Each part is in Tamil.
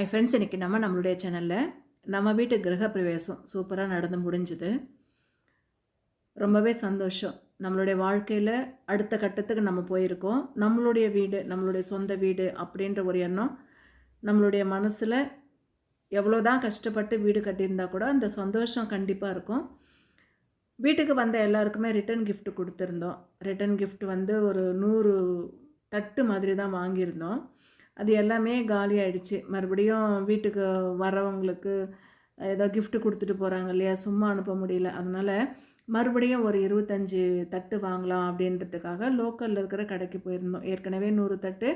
ஐ ஃப்ரெண்ட்ஸ் இன்றைக்கி நம்ம நம்மளுடைய சேனலில் நம்ம வீட்டு கிரகப்பிரவேசம் சூப்பராக நடந்து முடிஞ்சுது. ரொம்பவே சந்தோஷம். நம்மளுடைய வாழ்க்கையில் அடுத்த கட்டத்துக்கு நம்ம போயிருக்கோம். நம்மளுடைய வீடு நம்மளுடைய சொந்த வீடு அப்படின்ற ஒரு எண்ணம் நம்மளுடைய மனசில் எவ்வளோ தான் கஷ்டப்பட்டு வீடு கட்டியிருந்தா கூட அந்த சந்தோஷம் கண்டிப்பாக இருக்கும். வீட்டுக்கு வந்த எல்லாருக்குமே ரிட்டன் கிஃப்ட் கொடுத்துருந்தோம். ரிட்டன் கிஃப்ட் வந்து ஒரு நூறு தட்டு மாதிரி தான் வாங்கியிருந்தோம். அது எல்லாமே காலி ஆயிடுச்சு. மறுபடியும் வீட்டுக்கு வரவங்களுக்கு ஏதோ கிஃப்ட்டு கொடுத்துட்டு போகிறாங்க இல்லையா? சும்மா அனுப்ப முடியல. அதனால் மறுபடியும் ஒரு இருபத்தஞ்சி தட்டு வாங்கலாம் அப்படின்றதுக்காக லோக்கலில் இருக்கிற கடைக்கு போயிருந்தோம். ஏற்கனவே நூறு தட்டு.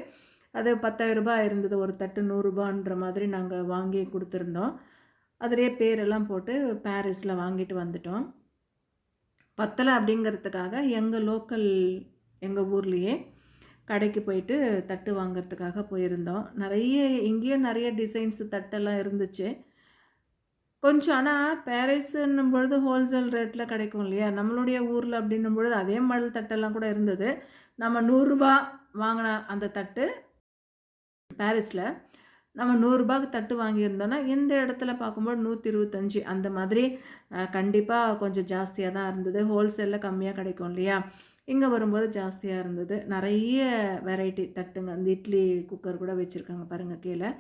அது பத்தாயிரம் ரூபாய் இருந்தது. ஒரு தட்டு நூறுரூபான்ற மாதிரி நாங்கள் வாங்கி கொடுத்துருந்தோம். அதிலே பேரெல்லாம் போட்டு பாரிஸில் வாங்கிட்டு வந்துட்டோம். பத்தலை அப்படிங்கிறதுக்காக எங்கள் லோக்கல் எங்கள் ஊர்லேயே கடைக்கு போயிட்டு தட்டு வாங்குறதுக்காக போயிருந்தோம். நிறைய இங்கேயும் நிறைய டிசைன்ஸ் தட்டெல்லாம் இருந்துச்சு. கொஞ்சம் ஆனால் பாரிஸுன்னும் பொழுது ஹோல்சேல் ரேட்டில் கிடைக்கும் இல்லையா? நம்மளுடைய ஊரில் அப்படின்னும் பொழுது அதே மாடல் தட்டெல்லாம் கூட இருந்தது. நம்ம நூறுரூபா வாங்கின அந்த தட்டு பாரிஸில் நம்ம நூறுரூபாக்கு தட்டு வாங்கியிருந்தோன்னா இந்த இடத்துல பார்க்கும்போது நூற்றி இருபத்தஞ்சி. அந்த மாதிரி கண்டிப்பாக கொஞ்சம் ஜாஸ்தியாக தான் இருந்தது. ஹோல்சேலில் கம்மியாக கிடைக்கும் இல்லையா? இங்கே வரும்போது ஜாஸ்தியாக இருந்தது. நிறைய வெரைட்டி தட்டுங்க. அந்த இட்லி குக்கர் கூட வச்சுருக்காங்க பாருங்கள் கீழே.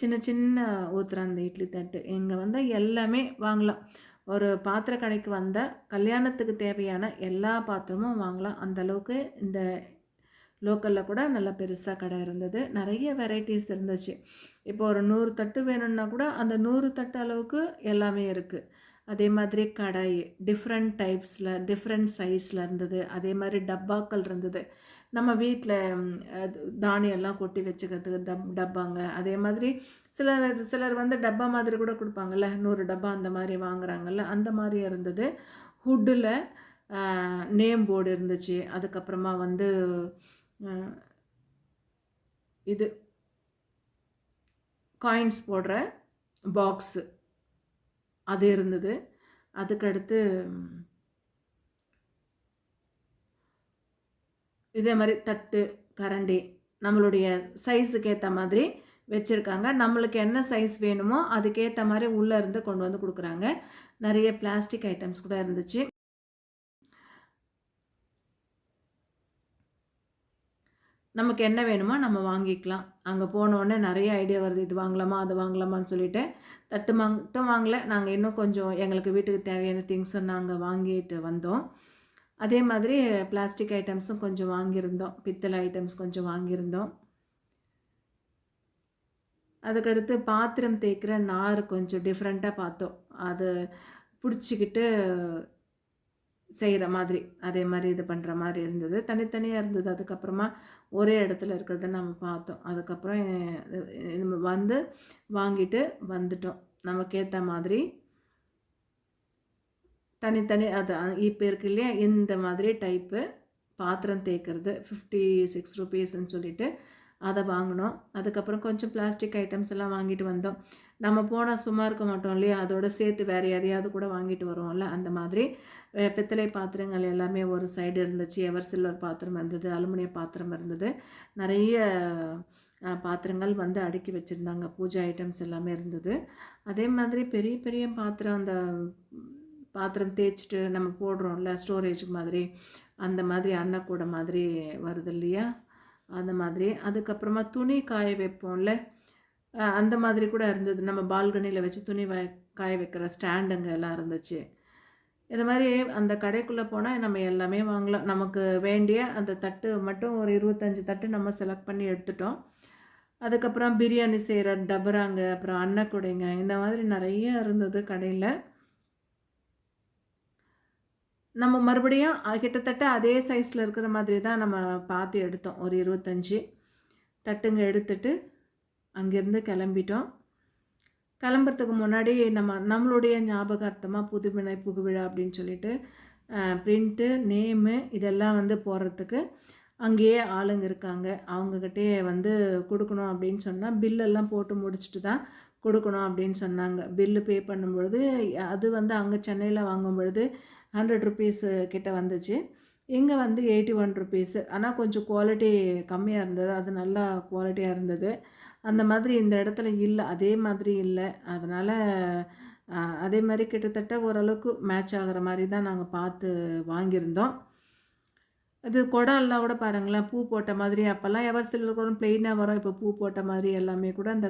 சின்ன சின்ன ஊற்றுற அந்த இட்லி தட்டு. இங்கே வந்து எல்லாமே வாங்கலாம். ஒரு பாத்திர கடைக்கு வந்தால் கல்யாணத்துக்கு தேவையான எல்லா பாத்திரமும் வாங்கலாம். அந்த அளவுக்கு இந்த லோக்கலில் கூட நல்லா பெருசாக கடை இருந்தது. நிறைய வெரைட்டிஸ் இருந்துச்சு. இப்போ ஒரு நூறு தட்டு வேணும்னா கூட அந்த நூறு தட்டு அளவுக்கு எல்லாமே இருக்குது அதே மாதிரி கடாய் டிஃப்ரெண்ட் டைப்ஸில் டிஃப்ரெண்ட் சைஸில் இருந்தது. அதே மாதிரி டப்பாக்கள் இருந்தது. நம்ம வீட்டில் தானியெல்லாம் கொட்டி வச்சுக்கிறதுக்கு டப் டப்பாங்க. அதே மாதிரி சிலர் சிலர் வந்து டப்பா மாதிரி கூட கொடுப்பாங்கல்ல நூறு டப்பா அந்த மாதிரி வாங்குறாங்கல்ல அந்த மாதிரி இருந்தது. ஹுட்டில் நேம் போர்டு இருந்துச்சு. அதுக்கப்புறமா வந்து இது காயின்ஸ் போடுற பாக்ஸு அது இருந்தது. அதுக்கடுத்து இதே மாதிரி தட்டு கரண்டி நம்மளுடைய சைஸுக்கு ஏற்ற மாதிரி வச்சுருக்காங்க. நம்மளுக்கு என்ன சைஸ் வேணுமோ அதுக்கேற்ற மாதிரி உள்ளே இருந்து கொண்டு வந்து கொடுக்குறாங்க. நிறைய பிளாஸ்டிக் ஐட்டம்ஸ் கூட இருந்துச்சு. நமக்கு என்ன வேணுமோ நம்ம வாங்கிக்கலாம். அங்கே போனோடனே நிறைய ஐடியா வருது. இது வாங்கலாமா அது வாங்கலாமான்னு சொல்லிட்டு தட்டு மட்டும் வாங்கலை. நாங்கள் இன்னும் கொஞ்சம் எங்களுக்கு வீட்டுக்கு தேவையான திங்ஸும் நாங்கள் வாங்கிட்டு வந்தோம். அதே மாதிரி பிளாஸ்டிக் ஐட்டம்ஸும் கொஞ்சம் வாங்கியிருந்தோம். பித்தளை ஐட்டம்ஸ் கொஞ்சம் வாங்கியிருந்தோம். அதுக்கடுத்து பாத்திரம் தேய்க்கிற நார் கொஞ்சம் டிஃப்ரெண்ட்டாக பார்த்தோம். அது பிடிச்சிக்கிட்டு செய்கிற மாதிரி அதே மாதிரி இது பண்ணுற மாதிரி இருந்தது. தனித்தனியாக இருந்தது. அதுக்கப்புறமா ஒரே இடத்துல இருக்கிறத நம்ம பார்த்தோம். அதுக்கப்புறம் இது- வந்து வாங்கிட்டு வந்துட்டோம். நமக்கு ஏற்ற மாதிரி. தனித்தனி அது இப்போ இருக்கு இல்லையா? இந்த மாதிரி டைப்பு பாத்திரம் தேய்க்கிறது. ஃபிஃப்டி சிக்ஸ் ருபீஸ்ன்னு சொல்லிட்டு அதை வாங்கினோம். அதுக்கப்புறம் கொஞ்சம் பிளாஸ்டிக் ஐட்டம்ஸ் எல்லாம் வாங்கிட்டு வந்தோம். நம்ம போனால் சும்மா இருக்க மாட்டோம் இல்லையா? அதோட சேர்த்து வேறு எதையாவது கூட வாங்கிட்டு வருவோம்ல? அந்த மாதிரி பித்தளை பாத்திரங்கள் எல்லாமே ஒரு சைடு இருந்துச்சு. எவர் சில்வர் பாத்திரம் இருந்தது அலுமினிய பாத்திரம் இருந்தது. நிறைய பாத்திரங்கள் வந்து அடுக்கி வச்சுருந்தாங்க. பூஜை ஐட்டம்ஸ் எல்லாமே இருந்தது. அதே மாதிரி பெரிய பெரிய பாத்திரம் அந்த பாத்திரம் தேய்ச்சிட்டு நம்ம போடுறோம்ல ஸ்டோரேஜ் மாதிரி அந்த மாதிரி அன்னக்கூடை மாதிரி வருது இல்லையா? அந்த மாதிரி. அதுக்கப்புறமா துணி காய வைப்போம்ல. அந்த மாதிரி கூட இருந்தது. நம்ம பால்கனியில் வச்சு துணி வ காய வைக்கிற ஸ்டாண்டுங்க எல்லாம் இருந்துச்சு. இது மாதிரி அந்த கடைக்குள்ளே போனால் நம்ம எல்லாமே வாங்கலாம். நமக்கு வேண்டிய அந்த தட்டு மட்டும் ஒரு இருபத்தஞ்சி தட்டு நம்ம செலக்ட் பண்ணி எடுத்துட்டோம். அதுக்கப்புறம் பிரியாணி செய்கிற டபராங்க அப்புறம் அன்னக்குடைங்க இந்த மாதிரி நிறைய இருந்தது கடையில். நம்ம மறுபடியும் கிட்டத்தட்ட அதே சைஸில் இருக்கிற மாதிரி தான் நம்ம பார்த்து எடுத்தோம். ஒரு இருபத்தஞ்சி தட்டுங்க எடுத்துட்டு அங்கேருந்து கிளம்பிட்டோம். கிளம்புறதுக்கு முன்னாடி நம்ம நம்மளுடைய ஞாபகார்த்தமாக புதுவினை புகுவிழா அப்படின்னு சொல்லிட்டு பிரிண்ட்டு நேமு இதெல்லாம் வந்து போடுறதுக்கு அங்கேயே ஆளுங்க இருக்காங்க. அவங்கக்கிட்டே வந்து கொடுக்கணும் அப்படின்னு சொன்னால் பில்லெல்லாம் போட்டு முடிச்சுட்டு தான் கொடுக்கணும் அப்படின்னு சொன்னாங்க. பில்லு பே பண்ணும்பொழுது அது வந்து அங்கே சென்னையில் வாங்கும் பொழுது ஹண்ட்ரட் ருபீஸ் கிட்ட வந்துச்சு. இங்கே வந்து எயிட்டி ஒன் ருபீஸு ஆனால் கொஞ்சம் குவாலிட்டி கம்மியாக இருந்தது. அது நல்லா குவாலிட்டியாக இருந்தது. அந்த மாதிரி இந்த இடத்துல இல்லை. அதே மாதிரி இல்லை. அதனால் அதே மாதிரி கிட்டத்தட்ட ஓரளவுக்கு மேட்ச் ஆகிற மாதிரி தான் நாங்கள் பார்த்து வாங்கியிருந்தோம். அது குடம் எல்லாம் கூட பாருங்களேன். பூ போட்ட மாதிரி. அப்போல்லாம் எவர் சிலர் கூட பிளெயினாக வரும். இப்போ பூ போட்ட மாதிரி எல்லாமே கூட அந்த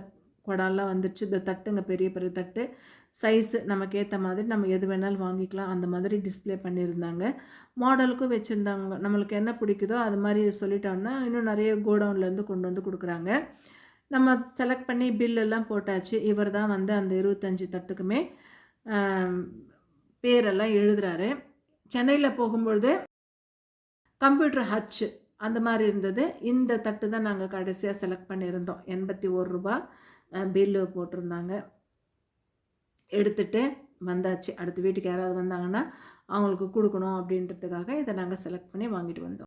குடம்லாம் வந்துடுச்சு இந்த தட்டுங்க பெரிய பெரிய தட்டு. சைஸு நமக்கு ஏற்ற மாதிரி நம்ம எது வேணாலும் வாங்கிக்கலாம். அந்த மாதிரி டிஸ்ப்ளே பண்ணியிருந்தாங்க. மாடலுக்கும் வச்சுருந்தாங்க. நம்மளுக்கு என்ன பிடிக்குதோ அது மாதிரி சொல்லிட்டோம்னா இன்னும் நிறைய கோடவுன்லேருந்து கொண்டு வந்து கொடுக்குறாங்க. நம்ம செலக்ட் பண்ணி பில்லெல்லாம் போட்டாச்சு. இவர் தான் வந்து அந்த இருபத்தஞ்சி தட்டுக்குமே பேரெல்லாம் எழுதுகிறாரு சென்னையில் போகும்பொழுது கம்ப்யூட்டர் ஹச்சு அந்த மாதிரி இருந்தது. இந்த தட்டு தான் நாங்கள் கடைசியாக செலக்ட் பண்ணியிருந்தோம். எண்பத்தி ஒரு ரூபா பில்லு போட்டிருந்தாங்க. எடுத்துகிட்டு வந்தாச்சு. அடுத்த வீட்டுக்கு யாராவது வந்தாங்கன்னா அவங்களுக்கு கொடுக்கணும் அப்படின்றதுக்காக இதை நாங்கள் செலக்ட் பண்ணி வாங்கிட்டு வந்தோம்.